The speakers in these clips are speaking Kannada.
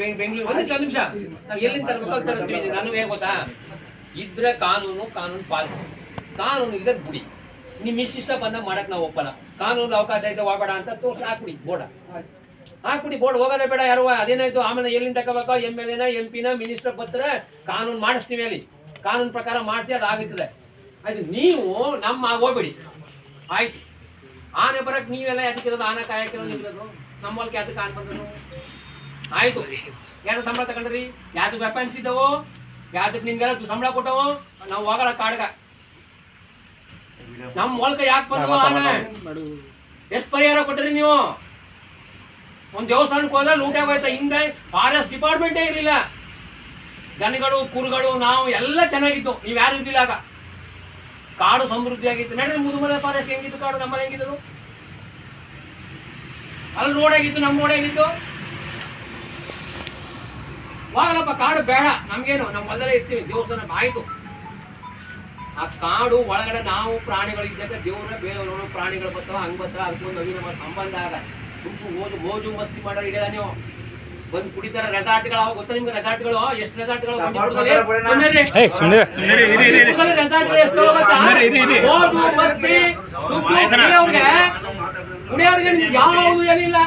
ಬೆಂಗಳೂರು. ಒಂದು ನಿಮಿಷ ನಾವು ಎಲ್ಲಿಂದ ನನಗೆ ಗೊತ್ತಾ? ಇದ್ರೆ ಕಾನೂನು ಕಾನೂನು ಪಾಲಿಸಿ ಕಾನೂನು ಇದ್ರೆ ಬಿಡಿ. ನಿಮ್ ಇಷ್ಟ ಬಂದ ಮಾಡಕ್ ನಾವು ಒಪ್ಪಲ್ಲ. ಕಾನೂನು ಅವಕಾಶ ಐತೆ, ಹೋಗಬೇಡ ಅಂತ ತೋರ್ಸಿ ಹಾಕ್ಬಿಡಿ, ಬೋರ್ಡ್. ಹಾಕ್ಬಿಡಿ, ಬೋರ್ಡ್. ಹೋಗೋದೇ ಬೇಡ ಯಾರು. ಅದೇನಾಯ್ತು? ಆಮೇಲೆ ಎಲ್ಲಿಂದ ತಗೋಬೇಕು? ಎಂ ಎಲ್ ಎನ, ಎಂ ಪಿನ, ಮಿನಿಸ್ಟರ್ ಬರ್ತಾರೆ ಕಾನೂನು ಮಾಡಿಸ್ತೀವಿ ಅಲ್ಲಿ. ಕಾನೂನು ಪ್ರಕಾರ ಮಾಡಿಸಿ ಅದು ಆಗುತ್ತದೆ ಆಯ್ತು, ನೀವು ನಮ್ಮ ಹೋಗ್ಬೇಡಿ ಆಯ್ತು. ಆನೆ ಬರಕ್ ನೀವೆಲ್ಲ ಯಾತಕ್ಕಿರೋದು ಆನೆ ಕಾಯಕ್ಕಿರೋದು ಇರೋದು ನಮ್ಮಲ್ಲಿ ಯಾತಕ್ಕೆ ಆನೆ ಬಂದ್ರು ಆಯ್ತು. ಯಾರು ಸಂಬಳ ತಗೊಂಡ್ರಿ? ಯಾವ್ದು ವೆಪನ್ಸ್ ಇದ್ದವು? ಯಾವ್ದಕ್ಕೆ ನಿಮ್ಗೆಲ್ಲ ಸಂಬಳ ಕೊಟ್ಟವು? ನಾವು ಹೋಗಲ್ಲ ಕಾಡ್ಗ. ನಮ್ಮ ಮೂಲಕ ಯಾಕೆ ಬಂದವೋ ಎಷ್ಟು ಪರಿಹಾರ ಕೊಟ್ರಿ ನೀವು? ಒಂದ್ ದೇವಸ್ಥಾನಕ್ಕೆ ಹೋದ್ರೆ ಲೂಟ ಆಗೋಯ್ತ? ಹಿಂದೆ ಫಾರೆಸ್ಟ್ ಡಿಪಾರ್ಟ್ಮೆಂಟೇ ಇರಲಿಲ್ಲ. ದನಗಳು ಕುರುಗಳು ನಾವು ಎಲ್ಲ ಚೆನ್ನಾಗಿತ್ತು. ನೀವು ಯಾರು ಇದ್ದಿಲ್ಲ ಆಗ. ಕಾಡು ಸಮೃದ್ಧಿ ಆಗಿತ್ತು. ನಡ್ರಿ ಮುದುಮಲೆ ಫಾರೆಸ್ಟ್ ಹೆಂಗಿತ್ತು ಕಾಡು? ನಮ್ಮಲ್ಲಿ ಹೆಂಗಿದ್ರು ಅಲ್ಲಿ ರೋಡ್ ಆಗಿತ್ತು ನಮ್ಮ ರೋಡ್ ಆಗಿತ್ತು. ಹೋಗಲಪ್ಪ ಕಾಡು ಬೇಡ ನಮ್ಗೇನು ನಮ್ಮ ಹೊಲದಲ್ಲೇ ಇರ್ತೀವಿ ದೇವಸ್ಥಾನ ಆಯ್ತು. ಆ ಕಾಡು ಒಳಗಡೆ ನಾವು ಪ್ರಾಣಿಗಳು ಇದ್ದಾಗ ದೇವ್ರ ಬೇರೆಯವರು ಪ್ರಾಣಿಗಳು ಬರ್ತಾವ ಹಂಗ್ ಬರ್ತಾವ ಅದಕ್ಕೊಂದು ನವೀನ ನಮ್ಮ ಸಂಬಂಧ ಆಗ. ಸುಮ್ಮನೆ ಓದು ಮೋಜು ಮಸ್ತಿ ಮಾಡೋ ಇದೆಯಲ್ಲ ನೀವು. ಬಂದು ಕುಡಿತಾರ ರೆಸಾರ್ಟ್ಗಳು ಅವಾಗ ಗೊತ್ತಾ ನಿಮ್ಗೆ ರೆಸಾರ್ಟ್ಗಳು ಎಷ್ಟು ರೆಸಾರ್ಟ್ಗಳು ರೆಸಾರ್ಟ್ ಎಷ್ಟು? ಮೋಜು ಮಸ್ತಿ ಕುಡಿಯೋರ್ಗೆ ಯಾವುದು ಏನಿಲ್ಲ.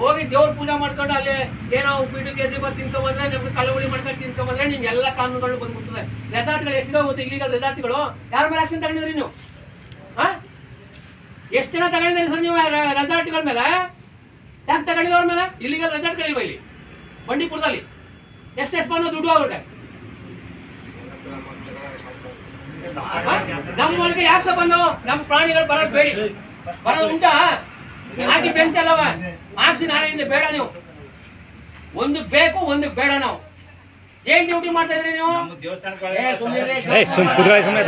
ಹೋಗಿ ದೇವ್ರ ಪೂಜೆ ಮಾಡ್ಕೊಂಡು ಅಲ್ಲಿ ಏನೋ ಉಪ್ಪಿಟ್ಟು, ಕೇಸರಿ ಬಂದು ತಿನ್ಕೊಂಬಂದ್ರೆ ನಿಮ್ಗೆ ಕಳವಳಿ ಮಾಡ್ಕೊಂಡು ತಿನ್ಕೊಂಬಂದ್ರೆ ನಿಮ್ಗೆ ಎಲ್ಲ ಕಾನೂನುಗಳು ಬಂದ್ಬಿಡ್ತದೆ ರೆಸಾರ್ಟ್ಗಳು ಎಷ್ಟೋ ಗೊತ್ತಾ ಇಲ್ಲಿಗಲ್ ರೆಸಾರ್ಟ್ಗಳು ಯಾರ ಮೇಲೆ ಆಕ್ಷನ್ ತಗೊಂಡಿದ್ರಿ ನೀವು? ಹಾ ಎಷ್ಟು ಜನ ತಗೊಂಡಿದ್ರಿ ಸರ್ ನೀವು ರೆಸಾರ್ಟ್ಗಳ ಮೇಲೆ? ಯಾಕೆ ತಗೊಂಡಿಲ್ಲ ಮೇಲೆ? ಇಲ್ಲಿಗಲ್ ರೆಸಾರ್ಟ್ಗಳಿಲ್ವ ಇಲ್ಲಿ? ಬಂಡೀಪುರದಲ್ಲಿ. ಎಷ್ಟೆಷ್ಟು ಬಂದು ದುಡ್ಡು ಅವ್ರಿಗೆ? ನಮ್ಮ ಒಳಗೆ ಯಾಕೆ ಬಂದು ನಮ್ಮ ಪ್ರಾಣಿಗಳು ಬರೋದು ಬೇಡಿ. ಬರೋದು ಉಂಟಾ? ಹಾಕಿ ಬೆಂಚ್ ಅಲ್ಲವ ಹಾಕ್ಸಿ ನಾಳೆಯಿಂದ ಬೇಡ ನೀವು ಒಂದು ಬೇಕು ಒಂದು ಬೇಡ ನಾವು ಏನ್ ಡ್ಯೂಟಿ ಮಾಡ್ತಾ ಇದ್ರಿ ನೀವು ಸುಮ್ಮನೆ